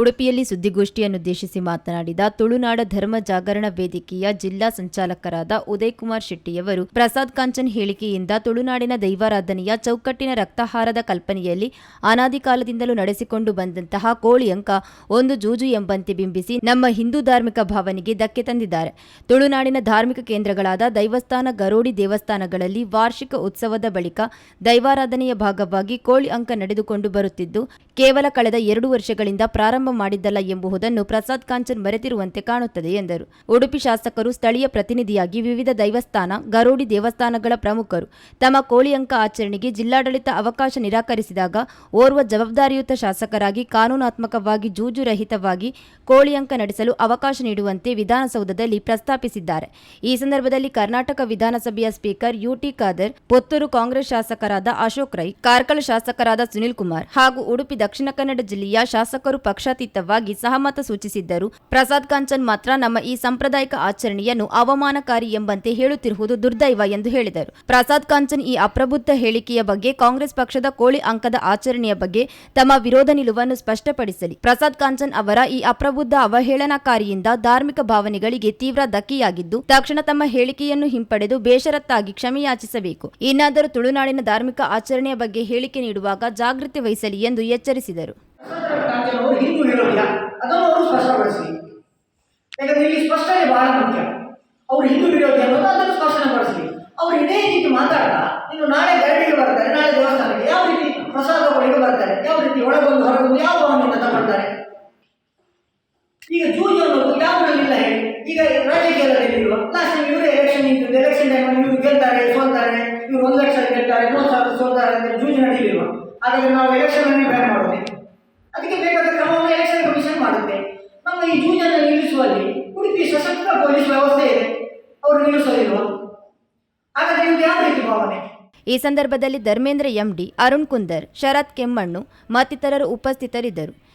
ಉಡುಪಿಯಲ್ಲಿ ಸುದ್ದಿಗೋಷ್ಠಿಯನ್ನುದ್ದೇಶಿಸಿ ಮಾತನಾಡಿದ ತುಳುನಾಡ ಧರ್ಮ ಜಾಗರಣ ವೇದಿಕೆಯ ಜಿಲ್ಲಾ ಸಂಚಾಲಕರಾದ ಉದಯ್ ಕುಮಾರ್ ಶೆಟ್ಟಿಯವರು, ಪ್ರಸಾದ್ ಕಾಂಚನ್ ಹೇಳಿಕೆಯಿಂದ ತುಳುನಾಡಿನ ದೈವಾರಾಧನೆಯ ಚೌಕಟ್ಟಿನ ರಕ್ತಹಾರದ ಕಲ್ಪನೆಯಲ್ಲಿ ಅನಾದಿಕಾಲದಿಂದಲೂ ನಡೆಸಿಕೊಂಡು ಬಂದಂತಹ ಕೋಳಿ ಅಂಕ ಒಂದು ಜೂಜು ಎಂಬಂತೆ ಬಿಂಬಿಸಿ ನಮ್ಮ ಹಿಂದೂ ಧಾರ್ಮಿಕ ಭಾವನೆಗೆ ಧಕ್ಕೆ ತಂದಿದ್ದಾರೆ. ತುಳುನಾಡಿನ ಧಾರ್ಮಿಕ ಕೇಂದ್ರಗಳಾದ ದೈವಸ್ಥಾನ, ಗರೋಡಿ ದೇವಸ್ಥಾನಗಳಲ್ಲಿ ವಾರ್ಷಿಕ ಉತ್ಸವದ ಬಳಿಕ ದೈವಾರಾಧನೆಯ ಭಾಗವಾಗಿ ಕೋಳಿ ಅಂಕ ನಡೆದುಕೊಂಡು ಬರುತ್ತಿದ್ದು, ಕೇವಲ ಕಳೆದ ಎರಡು ವರ್ಷಗಳಿಂದ ಪ್ರಾರಂಭ ಮಾಡಿದ್ದಲ್ಲ ಎಂಬುದನ್ನು ಪ್ರಸಾದ್ ಕಾಂಚನ್ ಮರೆತಿರುವಂತೆ ಕಾಣುತ್ತದೆ ಎಂದರು. ಉಡುಪಿ ಶಾಸಕರು ಸ್ಥಳೀಯ ಪ್ರತಿನಿಧಿಯಾಗಿ ವಿವಿಧ ದೈವಸ್ಥಾನ, ಗರೋಡಿ ದೇವಸ್ಥಾನಗಳ ಪ್ರಮುಖರು ತಮ್ಮ ಕೋಳಿ ಅಂಕ ಆಚರಣೆಗೆ ಜಿಲ್ಲಾಡಳಿತ ಅವಕಾಶ ನಿರಾಕರಿಸಿದಾಗ ಓರ್ವ ಜವಾಬ್ದಾರಿಯುತ ಶಾಸಕರಾಗಿ ಕಾನೂನಾತ್ಮಕವಾಗಿ ಜೂಜು ರಹಿತವಾಗಿ ಕೋಳಿ ಅಂಕ ನಡೆಸಲು ಅವಕಾಶ ನೀಡುವಂತೆ ವಿಧಾನಸೌಧದಲ್ಲಿ ಪ್ರಸ್ತಾಪಿಸಿದ್ದಾರೆ. ಈ ಸಂದರ್ಭದಲ್ಲಿ ಕರ್ನಾಟಕ ವಿಧಾನಸಭೆಯ ಸ್ಪೀಕರ್ ಯುಟಿ ಖಾದರ್, ಪುತ್ತೂರು ಕಾಂಗ್ರೆಸ್ ಶಾಸಕರಾದ ಅಶೋಕ್ ರೈ, ಕಾರ್ಕಳ ಶಾಸಕರಾದ ಸುನಿಲ್ ಕುಮಾರ್ ಹಾಗೂ ಉಡುಪಿ ದಕ್ಷಿಣ ಕನ್ನಡ ಜಿಲ್ಲೆಯ ಶಾಸಕರು ಪಕ್ಷಾತೀತವಾಗಿ ಸಹಮತ ಸೂಚಿಸಿದ್ದರು. ಪ್ರಸಾದ್ ಕಾಂಚನ್ ಮಾತ್ರ ನಮ್ಮ ಈ ಸಾಂಪ್ರದಾಯಿಕ ಆಚರಣೆಯನ್ನು ಅವಮಾನಕಾರಿ ಎಂಬಂತೆ ಹೇಳುತ್ತಿರುವುದು ದುರ್ದೈವ ಎಂದು ಹೇಳಿದರು. ಪ್ರಸಾದ್ ಕಾಂಚನ್ ಈ ಅಪ್ರಬುದ್ಧ ಹೇಳಿಕೆಯ ಬಗ್ಗೆ ಕಾಂಗ್ರೆಸ್ ಪಕ್ಷದ ಕೋಳಿ ಅಂಕದ ಆಚರಣೆಯ ಬಗ್ಗೆ ತಮ್ಮ ವಿರೋಧ ನಿಲುವನ್ನು ಸ್ಪಷ್ಟಪಡಿಸಲಿ. ಪ್ರಸಾದ್ ಕಾಂಚನ್ ಅವರ ಈ ಅಪ್ರಬುದ್ಧ ಅವಹೇಳನಕಾರಿಯಿಂದ ಧಾರ್ಮಿಕ ಭಾವನೆಗಳಿಗೆ ತೀವ್ರ ಧಕ್ಕೆಯಾಗಿದ್ದು, ತಕ್ಷಣ ತಮ್ಮ ಹೇಳಿಕೆಯನ್ನು ಹಿಂಪಡೆದು ಬೇಷರತ್ತಾಗಿ ಕ್ಷಮೆಯಾಚಿಸಬೇಕು. ಇನ್ನಾದರೂ ತುಳುನಾಡಿನ ಧಾರ್ಮಿಕ ಆಚರಣೆಯ ಬಗ್ಗೆ ಹೇಳಿಕೆ ನೀಡುವಾಗ ಜಾಗೃತಿ ವಹಿಸಲಿ ಎಂದು ಎಚ್ಚರಿಸಿದರು. ಅವರು ಹಿಂದೂ ಹೇಳೋದಿಲ್ಲ ಅದನ್ನು ಅವರು ಸ್ಪಷ್ಟಪಡಿಸಿ ಯಾಕಂದ್ರೆ ಇಲ್ಲಿ ಸ್ಪಷ್ಟನೆ ಬಹಳ ಮುಖ್ಯ. ಅವರು ಹಿಂದೂ ವಿರೋಧಿ ಅನ್ನೋದು ಅದನ್ನು ಸ್ಪಷ್ಟಪಡಿಸಲಿ ಅವರು ಇದೇ ರೀತಿ ಮಾತಾಡ್ತಾ, ಇನ್ನು ನಾಳೆ ಗರಡಿಗೆ ಬರ್ತಾರೆ, ನಾಳೆ ದೇವಸ್ಥಾನಕ್ಕೆ ಯಾವ ರೀತಿ ಪ್ರಸಾದ ಒಳಗೆ ಬರ್ತಾರೆ, ಯಾವ ರೀತಿ ಒಳಗೊಂದು, ಹೊರಗೊಂದು, ಯಾವ ಭಾವನೆಯಿಂದ ತಗೊಳ್ತಾರೆ ಈಗ ಜೂಜು ಅನ್ನೋದು ಯಾವುದರಲ್ಲಿಲ್ಲ ಹೇಳಿ. ಈಗ ರಾಜಕೀಯದಲ್ಲಿರುವ ಲಾಸ್ಟ್ ಇವರೇ ಎಲೆಕ್ಷನ್ ನಿಂತಿದ್ದು ಎಲೆಕ್ಷನ್ ಟೈಮಲ್ಲಿ ಇವರು ಗೆಲ್ತಾರೆ, ಸೋಲ್ತಾರೆ, ಇವರು ಒಂದು ಲಕ್ಷ ಗೆಲ್ತಾರೆ, ಮೂವತ್ತು ಸಾವಿರ ಸೋಲ್ತಾರೆ ಅಂತ ಜೂಜು ನಡೀಲಿಲ್ವ ಹಾಗಾದ್ರೆ ನಾವು ಎಲೆಕ್ಷನ್ ಅನ್ನೇ ಬ್ಯಾನ್ ಮಾಡೋದು. ಅದಕ್ಕೆ ಬೇಕಾದ ಕ್ರಮವನ್ನು ಎಲೆಕ್ಷನ್ ಕಮಿಷನ್ ಮಾಡುತ್ತೆ. ನಮ್ಮ ಈ ಜೂನಿಯರ್ ನಿಲ್ಲಿಸುವಲ್ಲಿ ಉಡುಪಿ ಸಶಕ್ತ ಪೊಲೀಸ್ ವ್ಯವಸ್ಥೆ ಇದೆ. ಅವರು ನಿಲ್ಲಿಸೋದಿಲ್ವಾ? ಹಾಗಾದ್ರೆ ಇದು ಯಾವ ರೀತಿ ಭಾವನೆ? ಈ ಸಂದರ್ಭದಲ್ಲಿ ಧರ್ಮೇಂದ್ರ ಎಂಡಿ, ಅರುಣ್ ಕುಂದರ್, ಶರತ್ ಕೆಮ್ಮಣ್ಣು ಮತ್ತಿತರರು ಉಪಸ್ಥಿತರಿದ್ದರು.